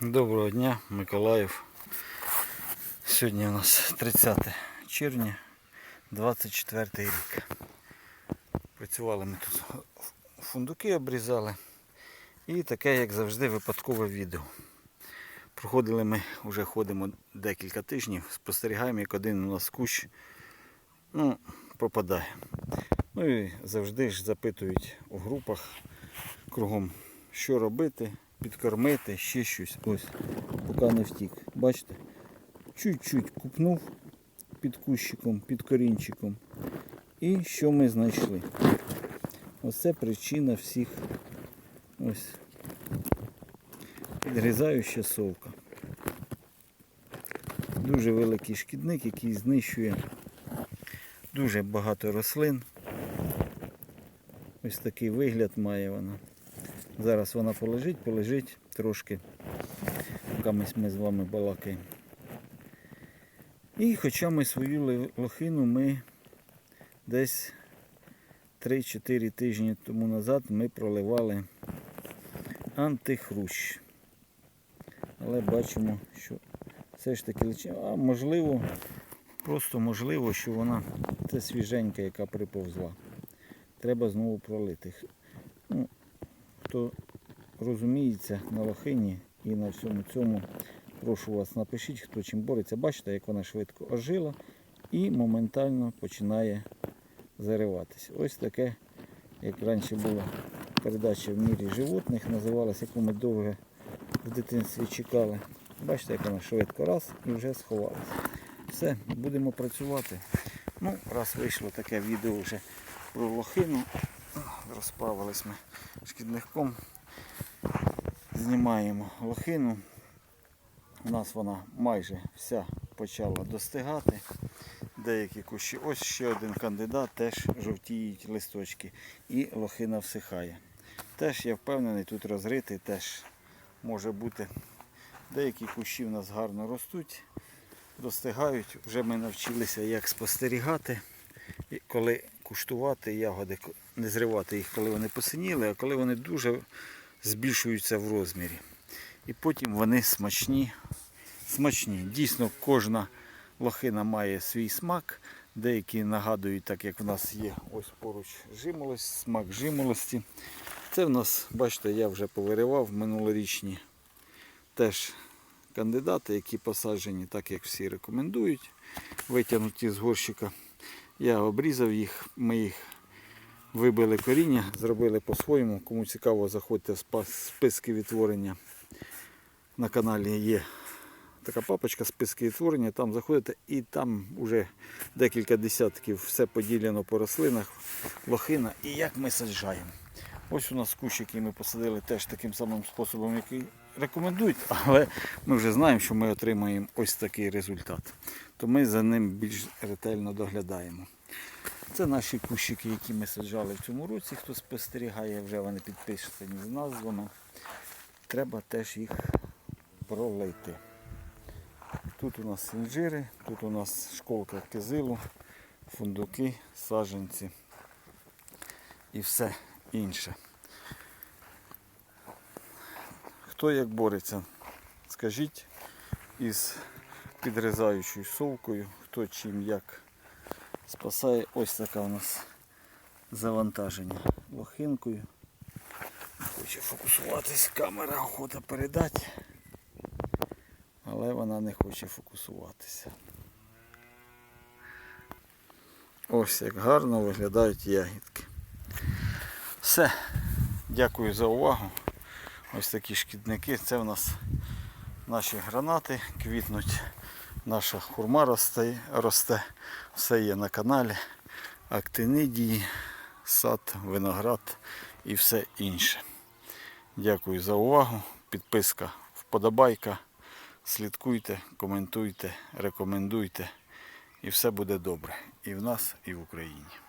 Доброго дня, Миколаїв. Сьогодні у нас 30 червня, 24 рік. Працювали ми тут, фундуки обрізали. І таке, як завжди, випадкове відео. Проходили ми, вже ходимо декілька тижнів, спостерігаємо, як один у нас кущ ну, пропадає. Ну і завжди ж запитують у групах кругом, що робити, підкормити, ще щось. Ось, поки не втік. Бачите? Чуть-чуть купнув під кущиком, під корінчиком. І що ми знайшли? Оце причина всіх ось підгризаюча совка. Дуже великий шкідник, який знищує дуже багато рослин. Ось такий вигляд має вона. Зараз вона полежить, полежить трошки, поки ми, з вами балакаємо. І хоча ми свою лохину ми десь 3-4 тижні тому назад ми проливали антихрущ. Але бачимо, що все ж таки лише, а можливо, просто можливо, що вона це свіженька, яка приповзла. Треба знову пролити. Хто розуміється на лохині і на всьому цьому, прошу вас, напишіть, хто чим бореться. Бачите, як вона швидко ожила і моментально починає зариватися. Ось таке, як раніше була передача в мірі животних, називалась, яку ми довго в дитинстві чекали. Бачите, як вона швидко раз і вже сховалася. Все, будемо працювати. Ну, раз вийшло таке відео вже про лохину, розправились ми шкідником. Знімаємо лохину. У нас вона майже вся почала достигати. Деякі кущі. Ось ще один кандидат, теж жовтіють листочки і лохина всихає. Теж я впевнений, тут розритий теж може бути. Деякі кущі в нас гарно ростуть, достигають. Вже ми навчилися як спостерігати, коли куштувати ягоди, не зривати їх, коли вони посиніли, а коли вони дуже збільшуються в розмірі. І потім вони смачні. Смачні. Дійсно, кожна лохина має свій смак. Деякі нагадують, так як в нас є ось поруч жимолость, смак жимолості. Це в нас, бачите, я вже повиривав минулорічні теж кандидати, які посаджені, так як всі рекомендують, витягнуті з горщика. Я обрізав їх, ми їх вибили коріння, зробили по-своєму. Кому цікаво, заходьте в списки відтворення. На каналі є така папочка списки відтворення, там заходите і там вже декілька десятків все поділено по рослинах, лохина і як ми саджаємо. Ось у нас кущ, який ми посадили теж таким самим способом, який рекомендують, але ми вже знаємо, що ми отримаємо ось такий результат. То ми за ним більш ретельно доглядаємо. Це наші кущики, які ми саджали в цьому році. Хто спостерігає, вже вони підписані з назвами. Треба теж їх пролити. Тут у нас інжири, тут у нас школка кизилу, фундуки, саджанці і все інше. Хто як бореться, скажіть із підрізаючою совкою, хто чим як спасає. Ось така у нас завантаження лохинкою. Хоче фокусуватись камера, охота передати, але вона не хоче фокусуватися. Ось як гарно виглядають ягідки. Все. Дякую за увагу. Ось такі шкідники. Це в нас наші гранати квітнуть. Наша хурма росте. Все є на каналі. Актинидії, сад, виноград і все інше. Дякую за увагу. Підписка, вподобайка. Слідкуйте, коментуйте, рекомендуйте. І все буде добре. І в нас, і в Україні.